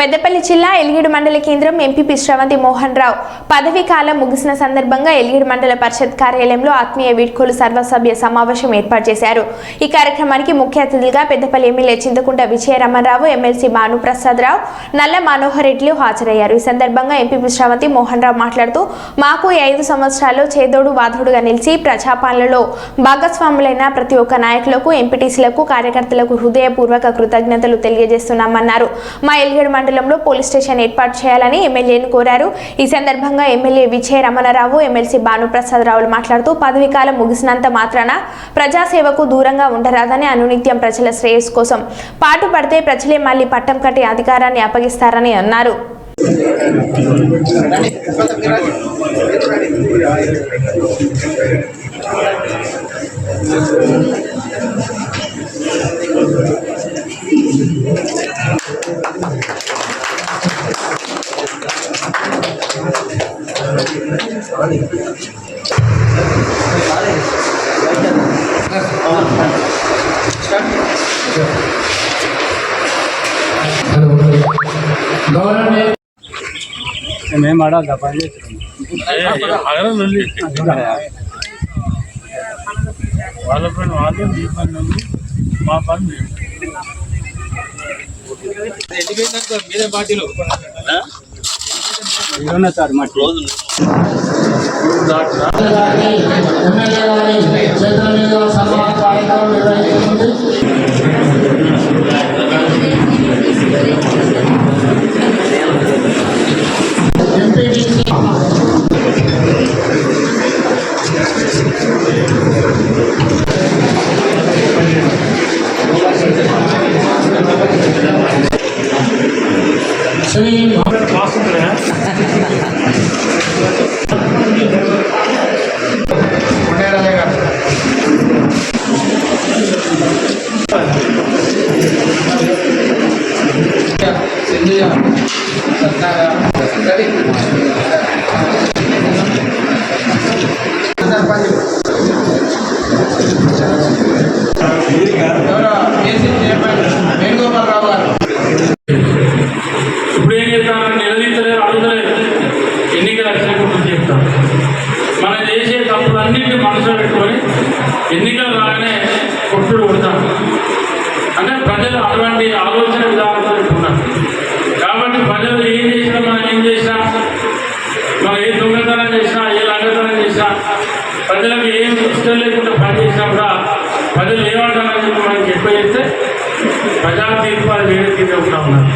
పెద్దపల్లి జిల్లా ఎలిగిడి మండల కేంద్రం ఎంపీపీ శ్రవంతి మోహన్ రావు. పదవీ కాలం ముగిసిన సందర్భంగా ఎలిగిడి మండల పరిషత్ కార్యాలయంలో ఆత్మీయ వీడ్కోలు సర్వసభ్య సమావేశం ఏర్పాటు చేశారు. ఈ కార్యక్రమానికి ముఖ్య అతిథులుగా పెద్దపల్లి ఎమ్మెల్యే చింతకుంట విజయరమణరావు ఎమ్మెల్సీ భానుప్రసాద్ రావు నల్ల మనోహర్ రెడ్డిలు హాజరయ్యారు. ఈ సందర్భంగా ఎంపీపీ శ్రవంతి మోహన్ రావు మాట్లాడుతూ మాకు ఈ ఐదు సంవత్సరాల్లో చేదోడు వాదోడుగా నిలిచి ప్రజాపాలనలో భాగస్వాములైన ప్రతి ఒక్క నాయకులకు ఎంపీటీసీలకు కార్యకర్తలకు హృదయపూర్వక కృతజ్ఞతలు తెలియజేస్తున్నామన్నారు. మా ఎలిగడు మండలంలో పోలీస్ స్టేషన్ ఏర్పాటు చేయాలని ఎమ్మెల్యేను కోరారు. ఈ సందర్భంగా ఎమ్మెల్యే విజయ రమణరావు ఎమ్మెల్సీ భానుప్రసాద్ రావులు మాట్లాడుతూ పదవీకాలం ముగిసినంత మాత్రాన ప్రజాసేవకు దూరంగా ఉండరాదని అనునిత్యం ప్రజల శ్రేయస్సు కోసం. పాటుపడితే ప్రజలే మళ్ళీ పట్టం కట్టి అధికారాన్ని అప్పగిస్తారని అన్నారు. మేము ఆడాలి పని వాళ్ళ పని వాళ్ళు మీ పని ఉంది మా పని మేము ఇదిగోనే సార్ మా రోజు గారిని ఎమ్మెల్యే గారి చేతుల మీదుగా సన్మాన కార్యక్రమం నిర్వహించబడింది ఎంపీటీసీ ఇప్పుడు ఏం చేస్తామని నిలదీస్తలేరు అడుగుతలేరు. ఎన్నికలు వచ్చినప్పుడు చెప్తాం మనం చేసే తప్పులన్నింటినీ మనసులో పెట్టుకొని ఎన్నికలు రాగానే కొట్టుడు కొడతాం అంటే ప్రజలు అటువంటి ఆలోచన విధానంతో ఉన్నారు. కాబట్టి ప్రజలు ఏం చేసినా మనం ఏం చేసినా మనం ఏ దొంగతనం చేసినా ఏ లంగతనం చేసినా ప్రజలకు ఏం ఇష్టం లేకుండా పని కూడా ప్రజలు ఏమంటారని చెప్పి మనం చెప్పి ప్రజా తీర్పు వేరే తీర్పు ఉంటా ఉన్నారు.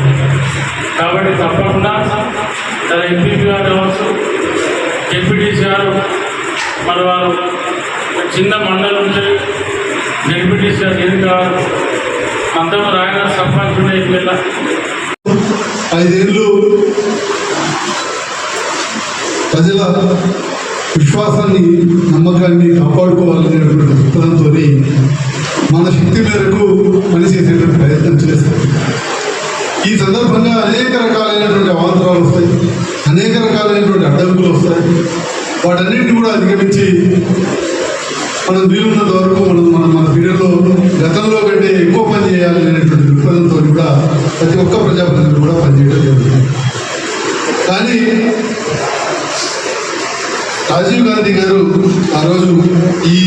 కాబట్టి తప్పకుండా తన ఎంపీపీ గారు కావచ్చు డిప్యూటీసీ గారు మన వారు చిన్న మండలం నుంచి డిప్యూటీసీ గారు ఏం కావాలి అంతకు రాయన సర్పంచ్ ఉండే ఐదేళ్ళు విశ్వాసాన్ని నమ్మకాన్ని కాపాడుకోవాలనేటువంటి దృక్పథంతో మన శక్తి మేరకు పనిచేసేటువంటి ప్రయత్నం చేస్తాం. ఈ సందర్భంగా అనేక రకాలైనటువంటి అవాంతరాలు వస్తాయి. అనేక రకాలైనటువంటి అడ్డంకులు వస్తాయి. వాటన్నింటినీ కూడా అధిగమించి మనం వీలున్నంత వరకు మనం మన మన పీరియడ్లో గతంలో కంటే ఎక్కువ పని చేయాలనేటువంటి దృక్పథంతో కూడా ప్రతి ఒక్క ప్రజాప్రతినిధులు కూడా పనిచేయడం జరుగుతుంది. కానీ రాజీవ్ గాంధీ గారు ఆ రోజు ఈ